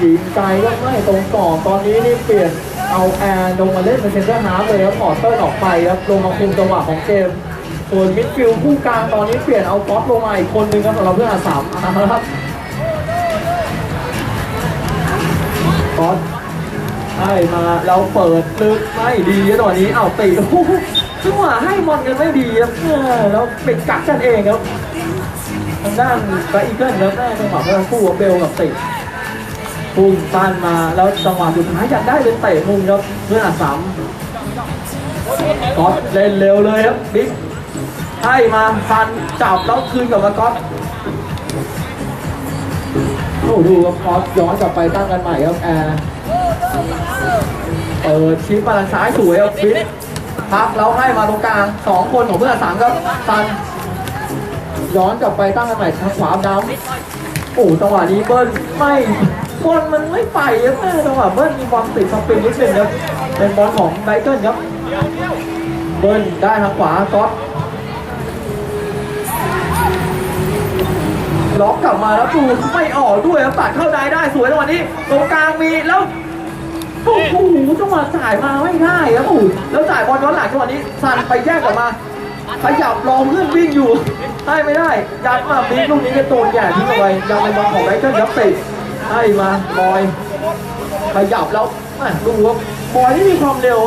ยิงไกลก็ไม่ตรงกรอบตอนนี้นี่เปลี่ยนเอาแอร์ลงมาเล่นเป็นเซนเตอร์ฮาร์ฟเลยครับขอเติ้ลออกไปครับลงมาคุมจังหวะของเกมส่วนมิดฟิลด์คู่กลางตอนนี้เปลี่ยนเอาก๊อตลงมาอีกคนนึงครับสำหรับเพื่อนอาสามอาครับก๊อตให้มาเราเปิดลึกไม่ดีตอนนี้เอาตีโอ้โหจังหวะให้บอลกันไม่ดีครับแล้วเป็นกักกันเองครับ ทางด้านไบอีเกิลครับแม่จังหวะเมื่อสักครู่เบลกับติพุ่งตันมาแล้วจังหวะสุดท้ายอยากได้เป็นเตะมุมครับเพื่อนอาสามก๊อตเล่นเร็วเลยครับบิ๊กให้มาฟันจับแล้วคืนกับมาก๊อตโอ้ดูครับก๊อตย้อนกลับไปตั้งกันใหม่ครับแอร์เปิดชิปมาทางซ้ายสวยครับบิ๊กพักแล้วให้มาตรงกลางสองคนของเพื่อนอาสามครับฟัน ย้อนกลับไปตั้งกันใหม่ทางขวาดำโอ้จังหวะนี้เบิ้ลไม่บอลมันไม่ไปครับแม่จังหวะเบิ้ลมีความติดสปินนิดนึงครับเป็นบอลของไบเกิลครับเบิ้ลได้ทางขวาก๊อตล็อกกลับมาแล้วดูไม่ออกด้วยครับตัดเข้าได้ได้สวยจังหวะนี้ตรงกลางมีแล้วโอ้โหจังหวะจ่ายมาไม่ได้ครับโอ้โหแล้วจ่ายบอลย้อนหลังจังหวะนี้ซันไปแยกกลับมา ขยับรอเพื่อนวิ่งอยู่ให้ไม่ได้ยัดมาบิ๊กลูกนี้ก็โดนแย่ทิ้งเอาไว้ยังเป็นบอลของไรเกิลยับติดให้มาบอยขยับแล้วแม่ดูว่าบอยนี่มีความเร็ว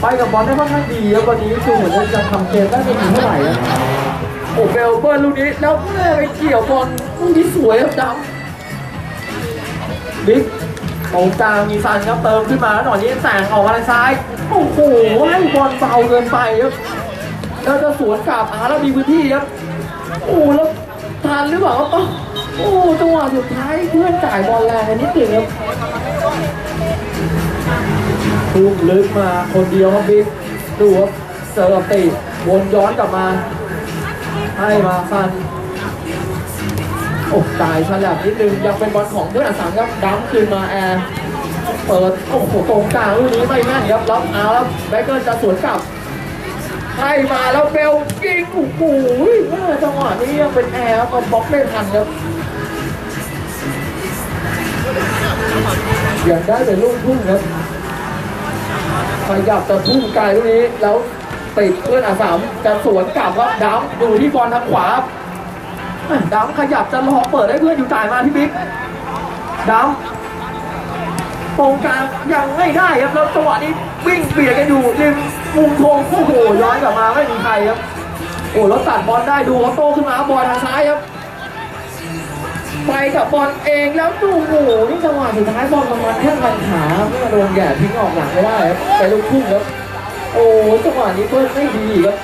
ไปกับบอลได้ค่อนข้างดีครับวันนี้คือเหมือนจะทำเกมได้ไม่ดีเท่าไหร่โอ้เบลเบิร์ลูกนี้แล้วแม่ไปเกี่ยวบอลลูกนี้สวยครับดำบิ๊กตรงกลางมีซันครับเติมขึ้นมาแล้วหน่อยนี้แสงออกมาทางซ้ายโอ้โหให้บอลเบาเกินไปครับ แล้วจะสวนกลับอาแล้วมีพื้นที่ครับโอ้แล้วทันหรือเปล่าครับโอ้จังหวะสุดท้ายเพื่อนจ่ายบอลแรงนิดหนึ่งครับทุ่มลึกมาคนเดียวครับบิ๊กดูครับเจอกับตีวนย้อนกลับมา ให้มาฟันโอ้จ่ายฉลับนิดนึงยังเป็นบอลของเพื่อนสามครับดัมคืนมาแอร์เปิดโอ้โหตรงกลางลูกนี้ไม่แม่นครับรับเอาแล้วแบ็คเกอร์จะสวนกลับ ให้มาแล้วเบลยิงโอ้โหแม่จังหวะนี้ยังเป็นแอร์ครับบล็อกไม่ทันครับยังได้เป็นลูกทุ่งครับขยับจะทุ่งไกลลูกนี้แล้วติดเพื่อนอาสามจะสวนกลับครับดัมอยู่ที่บอลทางขวาดัมขยับจะรอเปิดให้เพื่อนอยู่จ่ายมาที่บิ๊กดัมตรงกลางยังไม่ได้ครับแล้วจังหวะนี้วิ่งเบียดกันอยู่ริม มุมโค้งโอ้โหย้อนกลับมาไม่มีใครครับ โอ้แล้วตัดบอลได้ดูเขาโต้ขึ้นมาบอลทางซ้ายครับ ไปกับบอลเองแล้วดูโอ้โหนี่จังหวะสุดท้ายบอลประมาณแค่พันขาเมื่อโดนแย่ทิ้งออกหลังไม่ได้ครับไปลูกพุ่งครับ โอ้จังหวะนี้เพิ่มไม่ดีครับ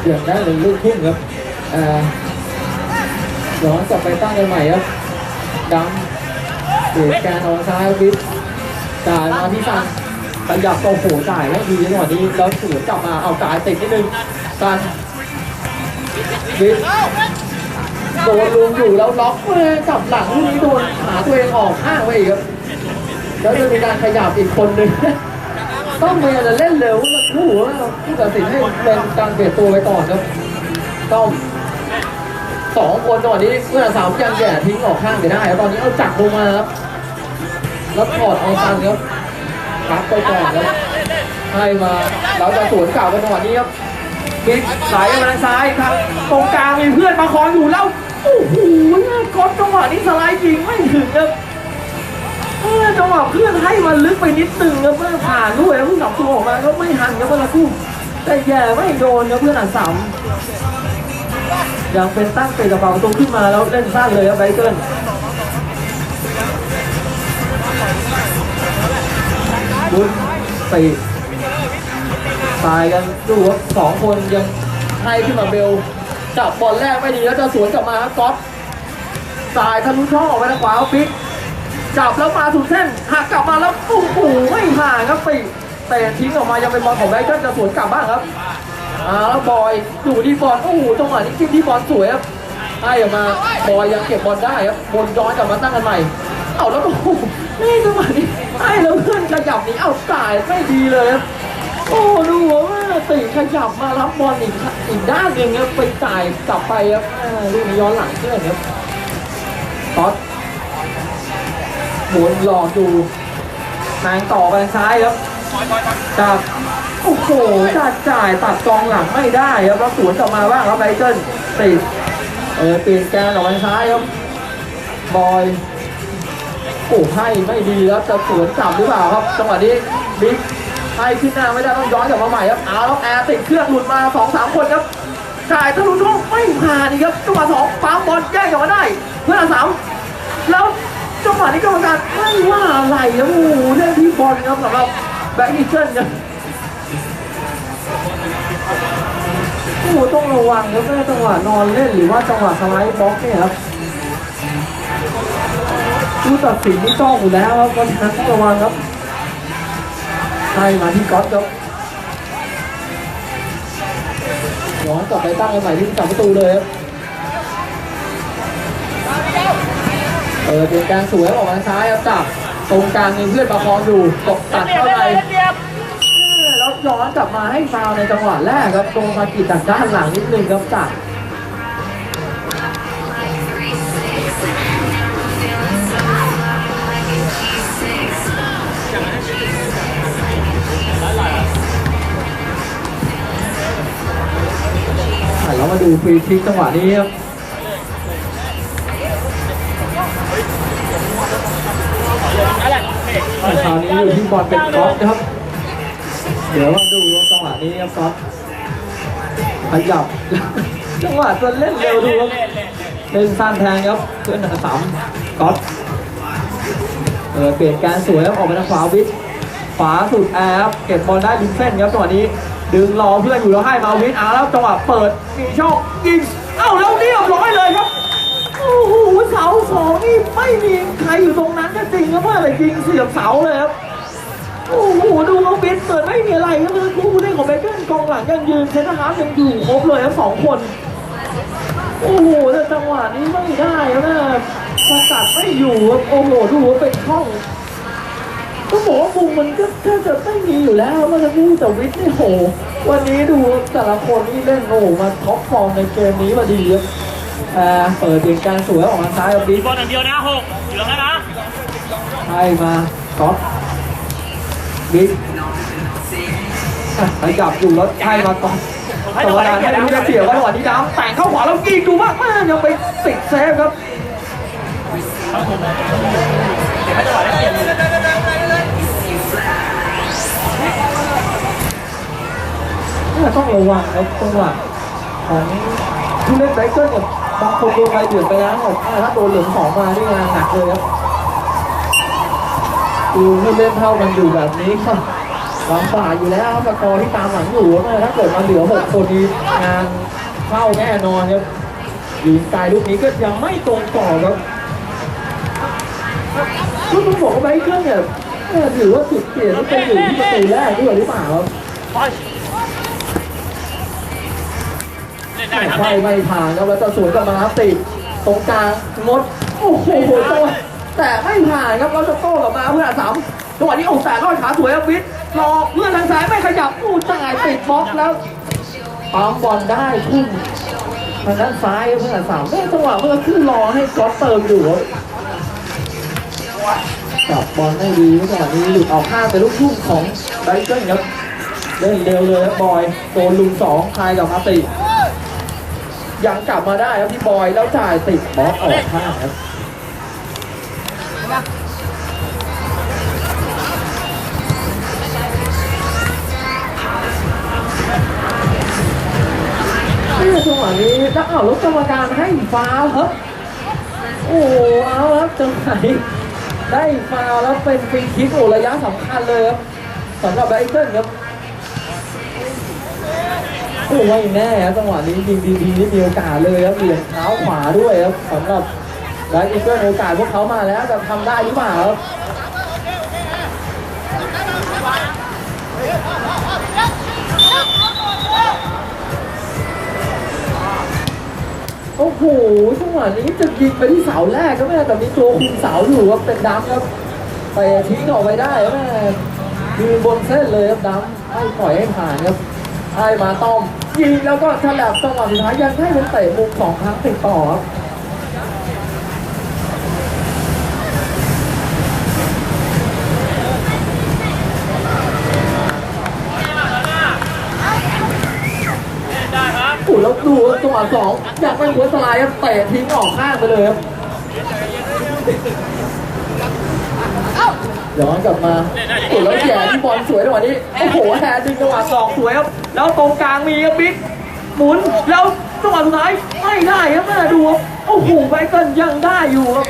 เปลี่ยนได้เป็นลูกทุ่งครับอ่าย้อนกลับไปตั้งกันใหม่ครับดังเปลี่ยนการออกซ้ายบิ๊กจ่ายมาที่ซันขยับตัวโผจ่ายแล้วดีจังหวะนี้แล้วสวนกลับมาเอาจ่ายติดนิดนึงซันบิ๊กโดนลุมอยู่แล้วล็อกเอ้ยกลับหลังลูกนี้โดนหาตัวเองออกข้างไว้อีกครับแล้วจะมีการขยับอีกคนหนึ่ง ต้องพยายามจะเล่นเร็วแล้วผู้ว่าผู้ตัดสินให้เป็นการเปลี่ยนตัวไปก่อนครับ ต้องสองคนจังหวะนี้เมื่อสาวยังแย่ทิ้งออกข้างไปได้ ตอนนี้เอาจักรลงมาครับ แล้วถอดเอาตังครับพักไปก่อนครับให้มาเราจะสวนกลับกันจังหวะนี้ครับบิ๊กไหลมาทางซ้ายครับตรงกลางมีเพื่อนมาคอยอยู่แล้ว โอ้โหก๊อตจังหวะนี้สไลด์ยิงไม่ถึงครับ เออจังหวะเพื่อนให้มันลึกไปนิดนึงครับเพื่อนผ่านด้วยแล้วผู้สับตัวออกมาก็ไม่ทันครับเพื่อนละคู่แต่แย่ไม่โดนครับเพื่อนอันสามยังเป็นตั้งเตะกระเป๋าประตูขึ้นมาแล้วเล่นสั้นเลยครับไบเกิลบุญตีตายกันดูครับสองคนยังให้ขึ้นมาเบลจับบอลแรกไม่ดีแล้วจะสวนกลับมาครับก๊อตสายทะลุช่องออกไปทางขวาปิ๊ก จับแล้วมาสุดเส้นหักกลับมาแล้วโอ้โหไม่ห่างครับปีเตะทิ้งออกมายังเป็นบอลของไบเกิลจะสวนกลับบ้างครับอ่าแล้วบอยอยู่ที่บอลโอ้โหจังหวะนี้จิ้มที่บอลสวยครับให้ออกมาบอยยังเก็บบอลได้ครับบนย้อนกลับมาตั้งกันใหม่เอาแล้วโอ้โหนี่จังหวะนี้ให้แล้วเพื่อนขยับนีเอาจ่ายไม่ดีเลยครับโอ้ดูว่าติขยับมารับบอลอีกอีกด้านหนึ่งครับไปจ่ายกลับไปครับลูกนี้ย้อนหลังเพื่อนครับต๊อด หมุนหลอกอยู่ทางต่อไปซ้ายครับจากโอ้โหจัดจ่ายตัดกองหลังไม่ได้ครับแล้วสวนกลับมาบ้างครับไบเกิลติดเออเปลี่ยนแกนออกไปซ้ายครับบอยโอ้ให้ไม่ดีแล้วจะสวนกลับหรือเปล่าครับจังหวะนี้บิ๊กให้ขึ้นหน้าไม่ได้ต้องย้อนกลับมาใหม่ครับเอาแล้วแอร์ติดเครื่องหลุดมาสองสามคนครับจ่ายทะลุช่องไม่ผ่านอีกครับจังหวะสองปั๊มบอลแย่งกลับมาได้เพื่อนสามแล้ว จังหวะนี้กรรมการไม่ว่าอะไรครับโอ้โหเล่นที่บอลครับสำหรับแบ็คอีเกิลครับโอ้โหต้องระวังครับไม่จังหวะนอนเล่นหรือว่าจังหวะสไลด์บล็อกเนี่ยครับผู้ตัดสินนี่จ้องอยู่แล้วครับเพราะฉะนั้นต้องระวังครับให้มาที่ก๊อตครับย้อนกลับไปตั้งกันใหม่ที่จับประตูเลยครับ เปิดเป็นการสวยออกมาซ้ายครับจับตรงกลางมีเพื่อนประคองอยู่ตกตัดเข้าไปแล้วย้อนกลับมาให้ฟาวล์ในจังหวะแรกครับตรงมากีจากด้านหลังนิดนึงครับจับอะแล้วมาดูฟรีคิกจังหวะนี้ครับ คราวนี้อยู่ที่บอลเป็นก๊อฟนะครับ เดี๋ยวมาดูจังหวะนี้ครับก๊อฟขยับจังหวะจะเล่นเร็วดูครับเล่นสั้นแทงครับเพื่อนหนึ่งสามก๊อฟเออเปลี่ยนการสวยครับออกไปทางขวาวิทย์ขวาสุดแอร์ครับเก็บบอลได้ริมเส้นครับจังหวะนี้ ดึงรอเพื่อนอยู่แล้วให้มาวิทอ่าแล้วจังหวะเปิดมีช่องยิงเอ้าแล้วเรียบร้อยเลยครับ เสาสองนี่ไม่มีใครอยู่ตรงนั้นก็จริงครับว่าอะไรยิงเสียบเสาเลยครับ โอ้โหดูเขาเบนเปิดไม่มีอะไรครับเมื่อคู่เล่นของเบเกอร์กองหลังยังยืนเซนต์ฮาร์ฟยังอยู่ครบเลยครับสองคน โอ้โหแต่จังหวะนี้ไม่ได้นะสกัดไม่อยู่โอ้โหดูว่าเป็นช่องต้องบอกว่ามุมมันก็แทบจะไม่มีอยู่แล้วเมื่อสักครู่แต่วิทย์นี่โห วันนี้ดูแต่ละคนนี่เล่นโอ้มาท็อปฟอร์มในเกมนี้มาดีครับ อ่าเปิดเปลี่ยนการสวยออกมาซ้ายครับบิ๊กบอลอย่างเดียวนะหกเหลืองแล้วนะให้มาก๊อฟบิ๊กอะไปจับอยู่แล้วให้มาก๊อฟกรรมการให้ลูกจะเสียไว้ก่อนที่น้ำแต่งเข้าขวาแล้วยิงดูมากมากยังไปติดเซฟครับเนี่ยต้องระวังครับจังหวะของผู้เล่นไบเกิลเนี่ย บางคนโดนใบเดือดไปแล้วถ้าโดนเหลืองสองมานี่งานหนักเลยครับดูผู้เล่นเท่ากันอยู่แบบนี้ครับลำบากอยู่แล้วครับสกอร์ที่ตามหลังอยู่นะถ้าเกิดมาเหลือหกคนนี้งานเข้าแน่นอนครับยิงไกลลูกนี้ก็ยังไม่ตรงต่อครับก็ต้องบอกว่าไบเคิลเนี่ยถือว่าจุดเปลี่ยนที่เป็นอยู่ที่ประตูแรกด้วยหรือเปล่าครับ ได้แต่ครับไฟไม่ผ่านครับแล้วจะสวนกับมาครับติดตรงกลางงดโอ้โหจังหวแต่ไม่ผ่านครับแล้วจะโต้กลับมาเพื่อนสามจังหวะนี้โอ้แต่รอดขาสวยครับวิทย์รอเพื่อนทางซ้ายไม่ขยับอู้จ่ายติดบล็อกแล้วปั๊มบอลได้พุ่งทางด้านซ้ายเพื่อนสามแม่จังหวะเมื่อขึ้นรอให้ก๊อตเติมอยู่จับบอลไม่ดีจังหวะนี้หลุดออกข้างไปลูกทุ่งของไบเกิลครับเล่นเร็วเลยครับบอยโดนลุมสองคลายกับมาติ ยังกลับมาได้ครับพี่บอยแล้วจ่ายติดบล็อกออกข้างครับนี่จังหวะนี้แล้วอ้าวแล้วกรรมการให้ฟาวครับโอ้โหเอาครับจังหวะนี้ได้ฟาวแล้วเป็นฟรีคิกโอ้ระยะสำคัญเลยครับสำหรับไบเกิลครับ โอ้ไม่แน่ครับจังหวะนี้ยิงดีๆนี่มีโอกาสเลยครับเหลี่ยมเท้าขวาด้วยครับสำหรับไบเกิลโอกาสพวกเขามาแล้วจะทำได้หรือเปล่าครับโอ้โหจังหวะนี้จะยิงไปที่เสาแรกก็ไม่ได้แต่มีตัวคุมเสาอยู่ครับเป็นดำครับไปทิ้งออกไปได้ครับแม่คือบนเส้นเลยครับดำให้ปล่อยให้ผ่านครับให้มาต้อม ยิงแล้วก็ฉลับจังหวะสุดท้ายยังให้เป็นเตะมุมสองครั้งติดต่อครับได้ครับโอ้แล้วดูจังหวะสองอยากเป็นหัวสไลด์เตะทิ้งออกข้างไปเลยครับ ย้อนกลับมาโอ้แล้วแย่ที่บอลสวยจังหวะนี้ โอ้โหแฮร์ดึงจังหวะสองสวยครับ แล้วตรงกลางมีครับบิ๊กหมุน แล้วจังหวะสุดท้ายไม่ได้ครับแม่ดูครับโอ้โหไบเกิลยังได้อยู่ครับ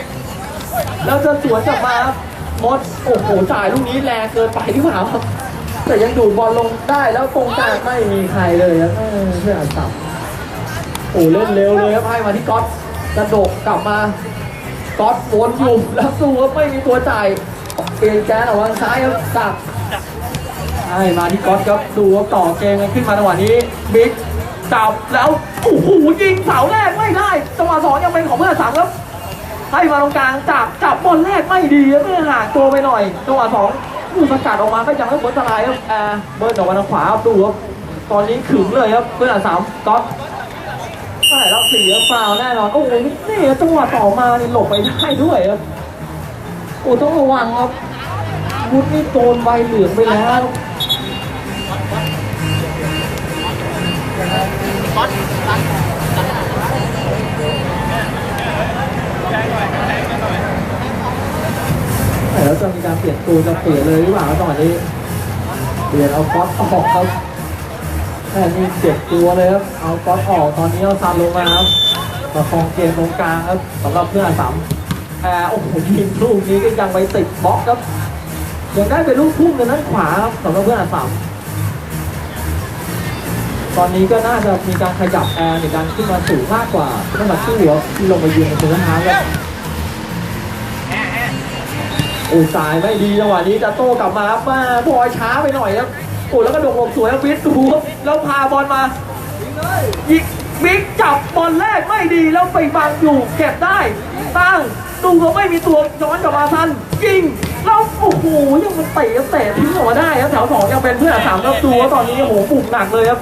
แล้วจะสวนกลับมาครับมดโอ้โหจ่ายลูกนี้แรงเกินไปที่หว่าครับ แต่ยังดูดบอลลงได้แล้วตรงกลางไม่มีใครเลยครับเพื่อนอัดสับโอ้เล่นเร็วเลยครับให้มาที่ก๊อตกระโดดกลับมาก๊อตวนอยู่แล้วดูว่าไม่มีตัวจ่าย เปลี่ยนแกนออกวางซ้ายครับสับให้มาที่ก๊อตครับดูว่าต่อเกมกันขึ้นมาจังหวะนี้บิ๊กจับแล้วโอ้โหยิงเสาแรกไม่ได้จังหวะสองยังเป็นของเพื่อนสามครับให้มาตรงกลางจับจับบอลแรกไม่ดีครับเพื่อห่างตัวไปหน่อยจังหวะสองผู้สกัดออกมาก็ยังไม่พ้นสลด์ครับแอร์เบิร์นออกมาทางขวาครับดูครับตอนนี้ขึงเลยครับเพื่อนอะสามก๊อตใช่แล้วสี่ครับฟาวแน่นอนโอ้โหนี่จังหวะต่อมานี่หลบไปได้ด้วยครับ โอ้ต้องระวังครับวุฒินี่โดนใบเหลืองไปแล้วแล้วจะมีการเปลี่ยนตัวจะเปลี่ยนเลยหรือเปล่าตอนนี้ เปลี่ยนเอาก๊อตออกครับแต่นี่เจ็บตัวเลยครับ เอาก๊อตออกตอนนี้เอาซันลงมาครับประคองเกมตรงกลางครับสำหรับเพื่อนสาม แอร์โอ้โหยิงลูกนี้ก็ยังไปติดบล็อกครับยังได้เป็นลูกพุ่งในนั้นขวาครับสำหรับเพื่อนอาสามตอนนี้ก็น่าจะมีการขยับแอร์ในการขึ้นมาสูงมากกว่าเมื่อมาสู้ครับที่ลงมายืนในตัวฮาร์ดครับโอ้สายไม่ดีจังหวะนี้จะโต้กลับมาครับมาบอยช้าไปหน่อยครับโอ้แล้วก็ดดหลบสวยครับวิทดูครับแล้วพาบอลมายิงบิ๊กจับบอลแรกไม่ดีแล้วไปบังอยู่เก็บได้ตั้ง ดูก็ไม่มีตัวย้อนกลับมาทันยิงแล้วโอ้โหยังมันเตะเตะทิ้งออกมาได้ครับแถวสองยังเป็นเพื่อนสามครับดูว่าตอนนี้โอ้โหปลุกหนักเลยครับ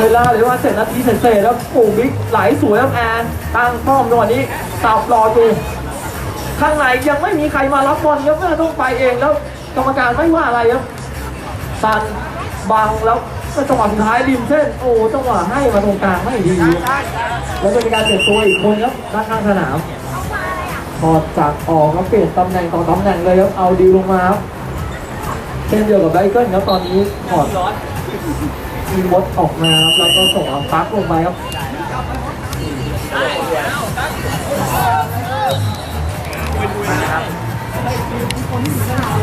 เวลาหรือว่าเจ็ดนาทีเสร็จแล้วโอ้บิ๊กไหลสวยครับแอนตั้งป้อมจังหวะนี้สับรออยู่ข้างในยังไม่มีใครมารับบอลครับแม่ต้องไปเองแล้วกรรมการไม่ว่าอะไรครับซันบังแล้ว ก็จังหวะสุดท้ายริมเส้น โอ้จังหวะให้มาตรงกลางไม่ดี แล้วจะมีการเปลี่ยนตัวอีกคนครับด้านข้างสนามถอดจากออกแล้วเปลี่ยนตำแหน่งต่อตำแหน่งเลยครับเอาดิวลงมาครับเช่นเดียวกับไบเกิลครับตอนนี้ถอดมีวดออกมาครับแล้วก็ส่งเอาปักลงไปครับ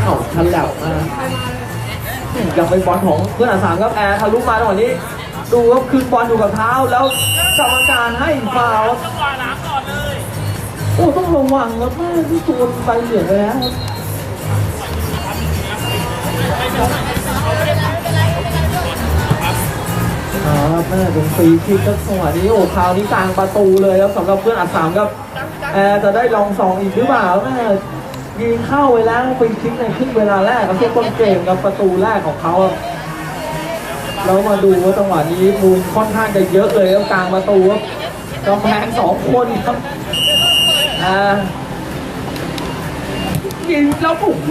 เอาทันแล้วมา ยังเป็นบอลของเพื่อนอาสามครับแอร์ทะลุมาตรงนี้ ดูครับคืนบอลอยู่กับเท้าแล้วกรรมการให้ฟาวจังหวะหลังก่อนเลยโอ้ต้องระวังครับแม่ที่ตัวใบเหลืองแล้วครับเอาครับแม่เป็นฟรีคิกครับจังหวะนี้โอ้คราวนี้กลางประตูเลยครับสำหรับเพื่อนอัดสามครับแอร์จะได้ลองสองอีกหรือเปล่าแม่ ยิงเข้าไปแล้วฟรีคิกในครึ่งเวลาแรกครับช่วงต้นเกมครับประตูแรกของเขาครับแล้วมาดูว่าจังหวะนี้มูลค่อนข้างจะเยอะเลยครับกลางประตูครับกำแพงสองคนครับอ่ายิงแล้วโอ้โห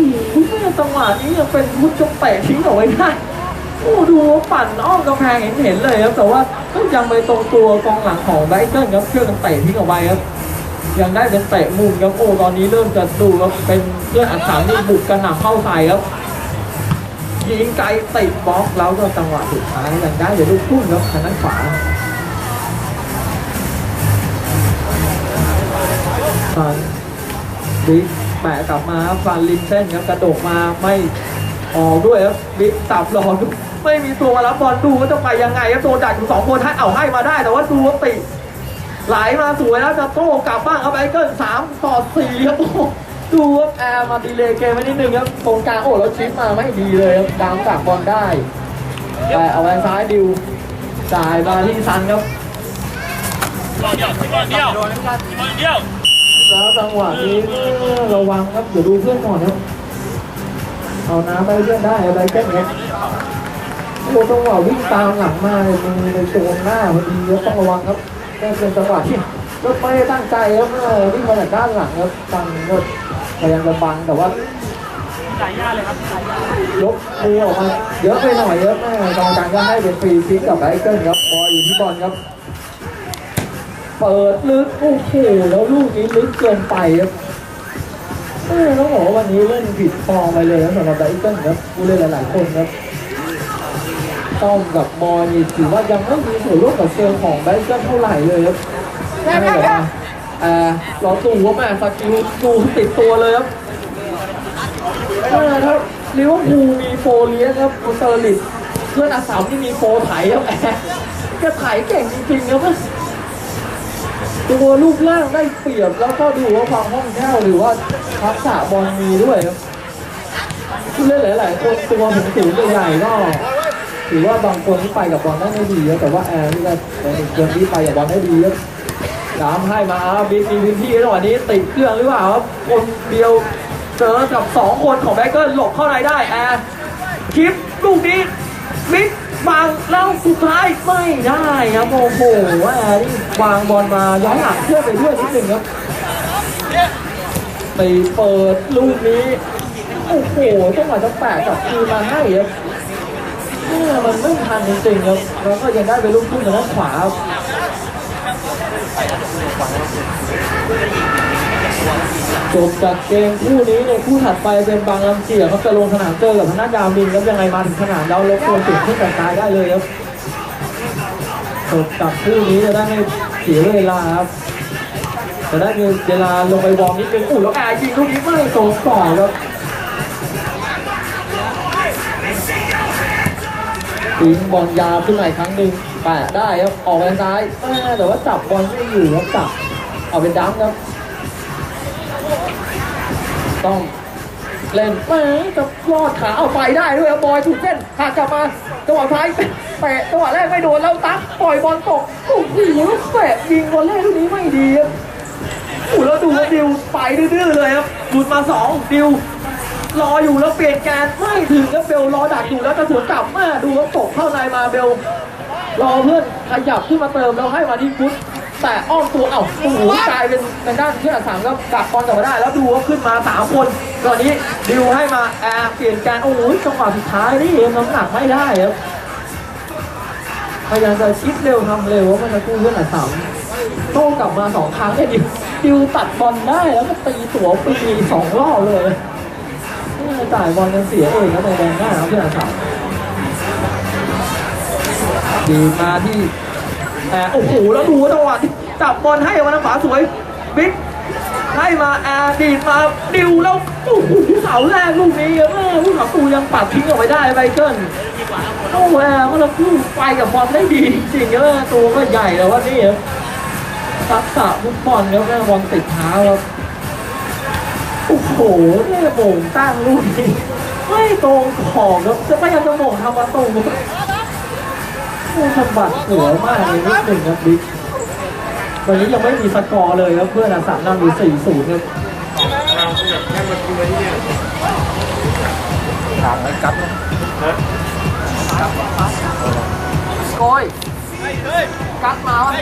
แม่จังหวะนี้ยังเป็นพุทธจงเตะทิ้งเอาไว้ได้โอ้ดูปั่นอ้อมกำแพงเห็นเห็นเลยครับแต่ว่าก็ยังไปตรงตัวกองหลังของไบเกิลครับเชื่อกันเตะทิ้งเอาไว้ครับ ยังได้เป็นเตะมุมครับโอ้ตอนนี้เริ่มจะดูครับเป็นเพื่อนอัดสามนี่บุกกระหน่ำเข้าใส่ครับยิงไกลติดบล็อกแล้วก็จังหวะสุดท้ายยังได้เดี๋ยวลูกพุ่งครับทางด้านขวาฟันบิ๊กแปะกลับมาฟันริมเส้นครับกระโดดมาไม่ออกด้วยครับบิ๊กสับรอดูไม่มีตัวมารับบอลดูว่าจะไปยังไงครับตัวดักอยู่สองคนให้เอาให้มาได้แต่ว่าดูว่าติด ไหลมาสวยแล้วจะโต้กลับบ้างครับไอเกิลสามต่อสี่ครับโอ้โหดูครับแอร์มาดีเลยเกมไปนิดนึงครับตรงกลางโอ้แล้วชิปมาไม่ดีเลยครับดามจากบอลได้แต่เอาแวนซ้ายดิวจ่ายมาที่ซันครับบอลเดียวบอลเดียวบอลเดียวแล้วจังหวะนี้ระวังครับเดี๋ยวดูเพื่อนก่อนครับเอาน้ำไปให้เพื่อนได้อะไรแค่นี้โอ้จังหวะวิ่งตามหลังมาเลยมือในโจนหน้าพอดีครับต้องระวังครับ แค่เป็นจังหวะที่รถไม่ได้ตั้งใจครับเออวิ่งมาจากด้านหลังครับบังก็พยายามจะบังแต่ว่าหลายย่าเลยครับหลายยายกมือออกมาเยอะไปหน่อยครับแม่กรรมการก็ให้เป็นฟรีคิกกับไบเกิลครับบอลอยู่ที่บอลครับ เปิดลึกโอ้โหแล้วลูกนี้ลึกเกินไปครับเออต้องบอกว่าวันนี้เล่นผิดฟอร์มไปเลยนะสำหรับไบเกิลครับผู้เล่นหลายๆคนครับ ต้อมกับบอลนี่ถือว่ายังไม่มีส่วนร่วมกับเกมของไบเกิลเท่าไหร่เลยครับไม่แบบว่าเอ่อเราตู่ว่าแม่สกิลดูติดตัวเลยครับเออครับลิเวอร์พูลมีโฟเลียครับโอเตอร์ลิสเพื่อนอาสามที่มีโฟไถครับแอร์ก็ไถเก่งจริงๆครับตัวรูปร่างได้เปรียบแล้วก็ดูว่าความคล่องแคล่วหรือว่าทักษะบอลมีด้วยครับเล่นหลายๆคนตัวผมสูงใหญ่ๆ ก็ถือว่าบางคนที่ไปกับบอลได้ไม่ดีครับแต่ว่าแอร์นี่ก็เป็นคนที่ไปกับบอลได้ดีครับน้ำให้มาครับบิ๊กมีพื้นที่ระหว่างนี้ติดเครื่องหรือเปล่าครับคนเดียวเจอกับสองคนของแบกเกิลหลบเข้าในได้แอร์คลิปลูกนี้มิกบังแล้วสุดท้ายไม่ได้ครับโอ้โหแอร์นี่วางบอลมาย้อนหลังเพื่อไปด้วยนิดหนึ่งครับไปเปิดลูกนี้โอ้โหจังหวะจะแปะกับคืนมาให้ครับ เนี่ยมันไม่ทันจริงๆครับแล้วก็ยังได้ไปลูกขึ้นทางด้านขวาครับจบจากเกมคู่นี้ในคู่ถัดไปเป็นบางลำเจียเขาจะลงสนามเจอกับทางด้านยาวมินครับยังไงมาถึงสนามแล้วรบกวนสิ่งที่แต่งกายได้เลยครับจบจากคู่นี้จะได้ไม่เสียเวลาครับจะได้มีเวลาลงไปวอร์มนิดนึงอู้แล้วแอร์ยิงลูกนี้ไม่ตรงก่อครับ ทิ้งบอลยาวขึ้นมาอีกครั้งหนึ่งแปะได้ครับออกไปซ้ายแต่ว่าจับบอลไม่อยู่ครับจับเอาเป็นดัมครับ ต้องเล่นแม่จะลอดขาเอาไปได้ด้วยครับบอยถูกเส้นหักกลับมาจังหวะท้ายเตะจังหวะแรกไม่โดนแล้วตั๊กปล่อยบอลตกโอ้โหแล้วเตะยิงบอลแรกลูกนี้ไม่ดีครับโอ้แล้วดูว่าดิวไปดื้อๆเลยครับหลุดมาสองดิว รออยู่แล้วเปลี่ยนแกนไม่ถึงครับเบลรอดักอยู่แล้วกระสุนกลับมาดูว่าตกเข้าในมาเบลรอเพื่อนขยับขึ้นมาเติมแล้วให้มาที่ฟุตแต่อ้อมตัวเอ้าโอ้โหกลายเป็นทางด้านเพื่อนสามก็กลับบอลกลับมาได้ แล้วดูว่าขึ้นมาสามคนตอนนี้ดิวให้มาแอร์เปลี่ยนการโอ้โหจังหวะสุดท้ายนี่เฮงน้ำหนักไม่ได้ครับพยายามจะคิดเร็วทำเร็วว่ามันจะกู้เพื่อนสามโต้กลับมาสองครั้งเนี่ยดิวดิวตัดบอลได้แล้วก็ตีตัวฟรีสองรอบเลย จ่ายบอลกันเสียเองครับในแดนหน้าครับเพื่อนสามดีมาที่แอร์โอ้โหแล้วดูจังหวะที่จับบอลให้มาทางขวาสวยบิ๊กให้มาแอร์ดีดมาดิวแล้วโอ้โหเสาแรกลูกนี้แม่ผู้ขับตูยังปัดทิ้งออกไปได้ไบเกิลโอ้โหแอร์ก็แล้วลูกไปกับบอลได้ดีจริงๆแล้วตัวก็ใหญ่แล้วว่านี่ครับทักษะฟุตบอลแล้วแม่บอลติดเท้าครับ โอ้โหนี่โป่งตั้งลูกนี้ไม่ตรงขอบครับจะไม่ยังจะโมงทำประตูโอ้สะบัดหัวมากเลยนิดหนึ่งครับบิ๊กวันนี้ยังไม่มีสกอร์เลยครับเพื่อนอาสามนำอยู่สี่ศูนย์ครับถามไอ้กั๊บโกยกั๊บมาวะ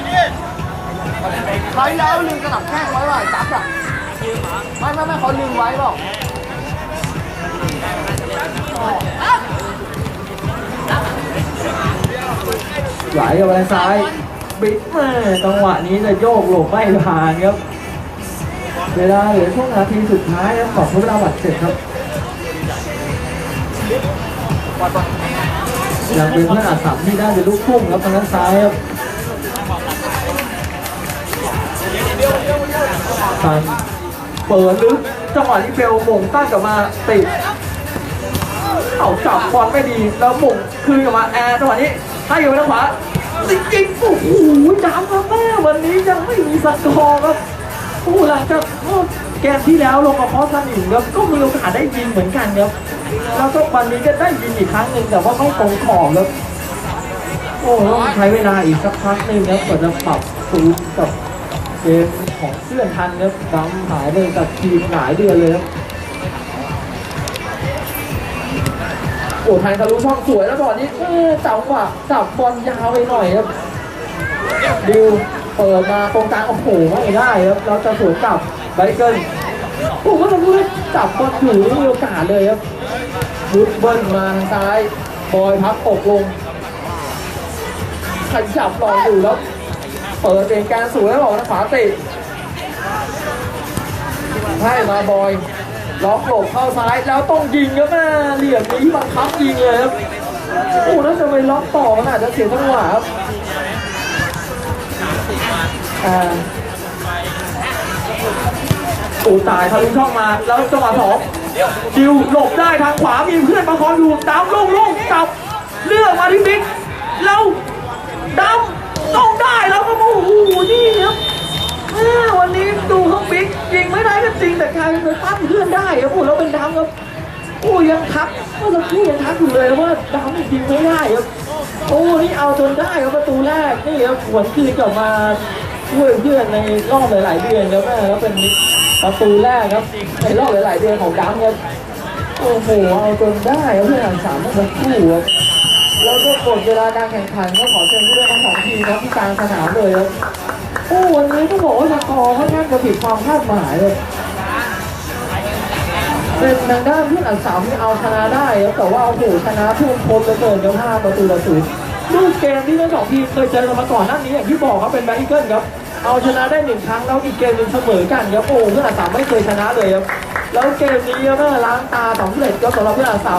ใครแล้วลืมกระหน่ำแข้งไว้ว่ะกั๊บอะ ไม่ไม่ไม่เขาลืมไว้เปล่าไหลกับไปซ้าย บิ๊กแม่จังหวะนี้จะโยกหลบไม่ผ่านครับ เวลาเหลือช่วงนาทีสุดท้ายครับก่อนทดเวลาบาดเจ็บครับยังเป็นเพื่อนอาสามที่ได้เป็นลูกทุ่งครับทางด้านซ้ายครับสัน เปิดลึกจังหวะที่เบลมงตั้งกลับมาติดเอาจับบอลไม่ดีแล้วมงคืนกลับมาแอร์จังหวะนี้ให้อยู่ทางขวาจริงๆโอ้โหดำครับแม่วันนี้ยังไม่มีสกอร์ครับโอ้หลังจากเกมที่แล้วลงมาเพราะสนิมครับก็มีโอกาสได้ยิงเหมือนกันครับแล้วก็วันนี้ก็ได้ยิงอีกครั้งหนึ่งแต่ว่าไม่ตรงขอบครับโอ้ต้องใช้เวลาอีกสักพักหนึ่งครับกว่าจะปรับซูมกับ เกมของเพื่อนทันครับดำหายไปจากทีมหลายเดือนเลยครับโอ้ไทยทะลุช่องสวยแล้วบอลนี้เอ๊ะจังหวะจับบอลยาวไปหน่อยครับดิวเปิดมาตรงกลางโอ้โหไม่ได้ครับเราจะสวนกลับไบเกิลโอ้โหก็จะพูดจับบอลอยู่ไม่มีโอกาสเลยครับบุดเบิ้ลมาทางซ้ายบอยพักตกลงขยับรออยู่แล้ว เปิดเป็นการสวยแล้วบอกนะขวาติดให้มาบอยล็อกหลบเข้าซ้ายแล้วต้องยิงครับแม่เหลี่ยมนี้บังคับยิงเลยครับโอ้แล้วจะไปล็อกต่อมันอาจจะเสียจังหวะครับอ่าโอ้ตายทะลุช่องมาแล้วจังหวะสองจิวหลบได้ทางขวามีเพื่อนมาคอยอยู่ดำลงลงจับเลือกมาที่บิ๊กแล้วดำ ต้องได้แล้วก็โอ้โหนี่ครับแม่วันนี้ดูเขาบิ๊กยิงไม่ได้ก็จริงแต่กลายเป็นไปปั้นเพื่อนได้ครับโอ้แล้วเป็นดำครับโอ้ยังทักเมื่อสักครู่ยังทักอยู่เลยว่าดำยิงไม่ได้ครับโอ้นี่เอาจนได้ครับประตูแรกนี่ครับหวนคืนกลับมาช่วยเพื่อนในรอบหลาย ๆ เดือนครับแม่แล้วเป็นประตูแรกครับในรอบหลาย ๆ เดือนของดำครับโอ้โหเอาจนได้ครับเพื่อนอ่านสามเมื่อสักครู่ครับ แล้วก็กดเวลาการแข่งขันก็ขอเชิญผู้เล่นทั้งสองทีมครับที่กลางสนามเลยครับโอ้วันนี้ต้องบอกว่าสกอร์ค่อนข้างจะผิดความคาดหมายเลยเป็นทางด้านเพื่อนอันสามที่เอาชนะได้ครับแต่ว่าโอ้โหชนะทุ่มพลเหลือเกินครับห้าประตูต่อศูนย์ลูกเกมที่ทั้งสองทีมเคยเจอกันมาก่อนหน้านี้อย่างที่บอกครับเป็นแบงก์เกิลครับเอาชนะได้หนึ่งครั้งแล้วอีกเกมหนึ่งเสมอกันครับโอ้เพื่อนอันสามไม่เคยชนะเลยครับแล้วเกมนี้ก็ล้างตาสำเร็จครับสำหรับเพื่อนอันสาม